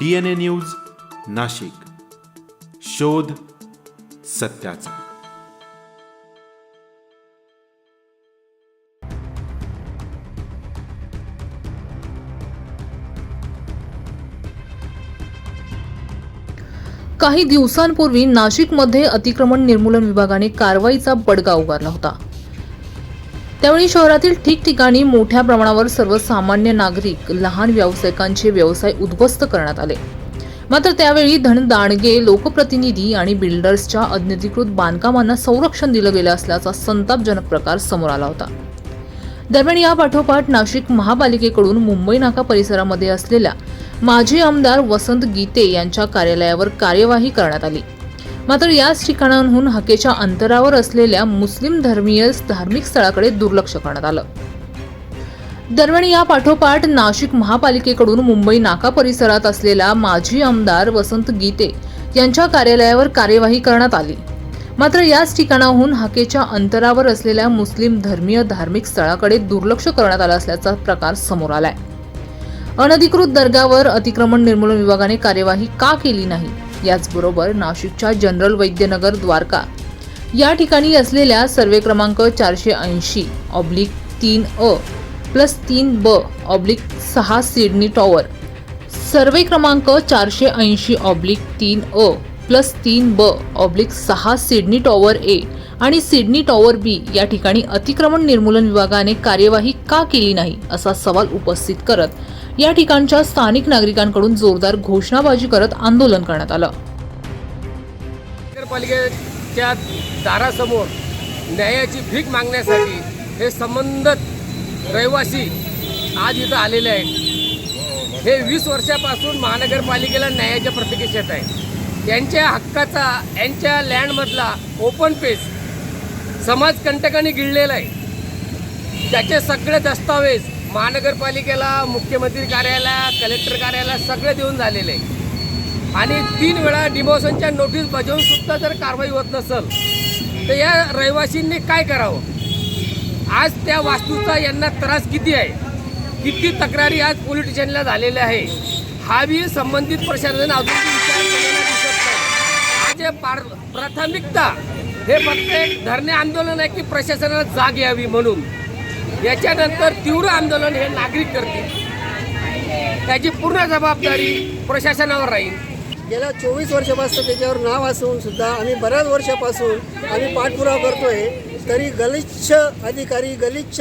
DNA news Nashik. शोध सत्याचा. काही दिवसांपूर्वी नाशिकमध्ये अतिक्रमण निर्मूलन विभागाने कारवाईचा बडगा उगारला होता. त्यावेळी शहरातील ठिकठिकाणी मोठ्या प्रमाणावर सर्वसामान्य नागरिक लहान व्यावसायिकांचे व्यवसाय उद्ध्वस्त करण्यात आले. मात्र त्यावेळी धनदांडगे लोकप्रतिनिधी आणि बिल्डर्सच्या अनधिकृत बांधकामांना संरक्षण दिलं गेलं असल्याचा संतापजनक प्रकार समोर आला होता. दरम्यान या पाठोपाठ नाशिक महापालिकेकडून मुंबई नाका परिसरामध्ये असलेल्या माजी आमदार वसंत गीते यांच्या कार्यालयावर कार्यवाही करण्यात आली. मात्र याच ठिकाणांहून हकेच्या अंतरावर असलेल्या मुस्लिम धर्मीय धार्मिक स्थळाकडे दुर्लक्ष करण्यात आलं. दरम्यान या पाठोपाठ नाशिक महापालिकेकडून मुंबई नाका परिसरात असलेल्या माजी आमदार वसंत गीते यांच्या कार्यालयावर कार्यवाही करण्यात आली. मात्र याच ठिकाणाहून हाकेच्या अंतरावर असलेल्या मुस्लिम धर्मीय धार्मिक स्थळाकडे दुर्लक्ष करण्यात आलं असल्याचा प्रकार समोर आलाय. अनधिकृत दर्गावर अतिक्रमण निर्मूलन विभागाने कार्यवाही का केली नाही? याचबरोबर नाशिकच्या जनरल वैद्यनगर द्वारका. या ठिकाणी असलेल्या सर्वे क्रमांक चारशे ऐंशी ऑब्लिक तीन अ प्लस तीन ब ऑब्लिक सहा सिडनी टॉवर. सर्वे क्रमांक चारशे ऐंशी ऑब्लिक तीन अ प्लस तीन ब ऑब्लिक सहा सिडनी टॉवर ए आणि सिडनी टॉवर बी या ठिकाणी अतिक्रमण निर्मूलन विभागाने कार्यवाही का केली नाही असा सवाल उपस्थित करत या ठिकाणच्या स्थानिक नागरिकांकडून जोरदार घोषणाबाजी करत आंदोलन करण्यात आलं. नगरपालिकेच्या दारासमोर न्यायाची भीक मागण्यासाठी हे संबंधित रहिवासी आज इथं आलेले आहेत. हे वीस वर्षापासून महानगरपालिकेला न्यायाच्या प्रतिक्षेत आहे. यांच्या हक्काचा यांच्या लँडमधला ओपन पेज समाजकंटकांनी गिळलेला आहे. त्याचे सगळे दस्तावेज महानगरपालिकेला मुख्यमंत्री कार्यालयाला कलेक्टर कार्यालयाला सगळे देऊन झालेले. आहे आणि तीन वेळा डिमोशनच्या नोटीस बजावून सुद्धा जर कारवाई होत नसेल तर या रहिवासींनी काय करावं? आज त्या वास्तूचा यांना त्रास किती आहे? किती तक्रारी आज पोलीस स्टेशनला झालेल्या आहे? हा बी संबंधित प्रशासन अजून विचार केलेला दिसत नाही. आज हे पार प्राथमिकता हे फक्त एक धरणे आंदोलन आहे की प्रशासनाला जाग यावी म्हणून. याच्यानंतर तीव्र आंदोलन हे नागरिक करतील. त्याची पूर्ण जबाबदारी प्रशासनावर राहील. गेल्या चोवीस वर्षापासून त्याच्यावर नाव असून सुद्धा आम्ही बऱ्याच वर्षापासून आम्ही पाठपुरावा करतोय. तरी गलिच्छ अधिकारी गलिच्छ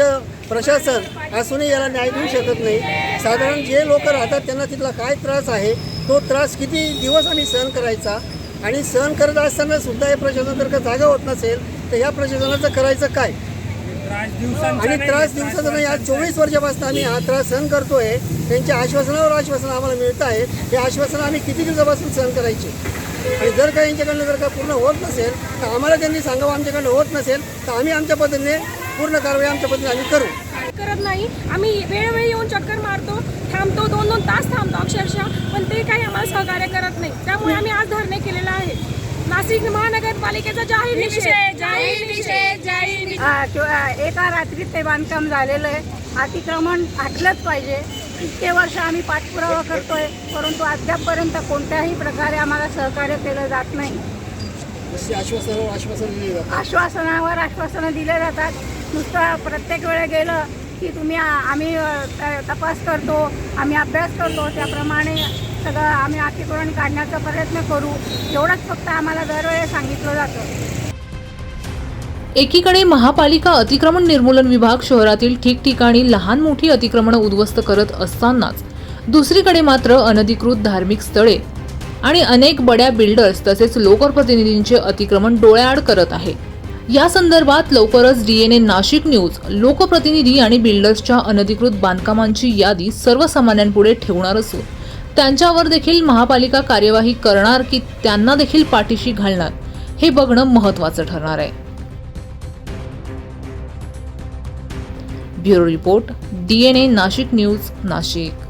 प्रशासन असूनही याला न्याय देऊ शकत नाही. साधारण जे लोक राहतात त्यांना तिथला काय त्रास आहे तो त्रास किती दिवस आम्ही सहन करायचा? आणि सहन करत असताना सुद्धा हे प्रशासन जर का जागा होत नसेल तर ह्या प्रशासनाचं करायचं काय? आणि त्रास दिवसाचा नाही आज चोवीस वर्षापासून आम्ही हा त्रास सहन करतोय. त्यांच्या आश्वासनावर आश्वासन आम्हाला मिळत आहेत हे आश्वासन आम्ही किती दिवसापासून सहन करायचे? आणि जर का यांच्याकडनं जर का पूर्ण होत नसेल तर आम्हाला त्यांनी सांगावं आमच्याकडनं होत नसेल तर आम्ही आमच्या पद्धतीने पूर्ण कारवाई आमच्या पद्धतीने आम्ही करू. करत नाही. आम्ही वेळोवेळी येऊन चक्कर मारतो थांबतो दोन दोन तास थांबतो अक्षरशः पण ते काही आम्हाला सहकार्य करत नाही. त्यामुळे आम्ही आज धरणे केलेलं आहे. नाशिक महानगरपालिकेचा जाहीर निषेध. जाहीर निषेध जाहीर निषेध. हा, एका रात्रीत ते बांधकाम झालेलं आहे. अतिक्रमण हटलंच पाहिजे. इतके वर्ष आम्ही पाठपुरावा करतोय परंतु अद्यापपर्यंत कोणत्याही प्रकारे आम्हाला सहकार्य केलं जात नाही. आश्वासनावर आश्वासन दिले जातात. आश्वासनावर आश्वासनं दिले जातात. नुसतं प्रत्येक वेळे गेलं की तुम्ही आम्ही तपास करतो आम्ही अभ्यास करतो. त्याप्रमाणे सगळं आम्ही अतिक्रमण काढण्याचा प्रयत्न करू. एवढंच फक्त आम्हाला दरवेळेस सांगितलं जातं. एकीकडे महापालिका अतिक्रमण निर्मूलन विभाग शहरातील ठिकठिकाणी लहान मोठी अतिक्रमणं उद्ध्वस्त करत असतानाच दुसरीकडे मात्र अनधिकृत धार्मिक स्थळे आणि अनेक बड्या बिल्डर्स तसेच लोकप्रतिनिधींचे अतिक्रमण डोळ्याआड करत आहे. या संदर्भात लवकरच डीएनए नाशिक न्यूज लोकप्रतिनिधी आणि बिल्डर्सच्या अनधिकृत बांधकामांची यादी सर्वसामान्यांपुढे ठेवणार असून त्यांच्यावर देखील महापालिका कार्यवाही करणार की त्यांना देखील पाठीशी घालणार हे बघणं महत्वाचं ठरणार आहे. Bureau report DNA Nashik news Nashik.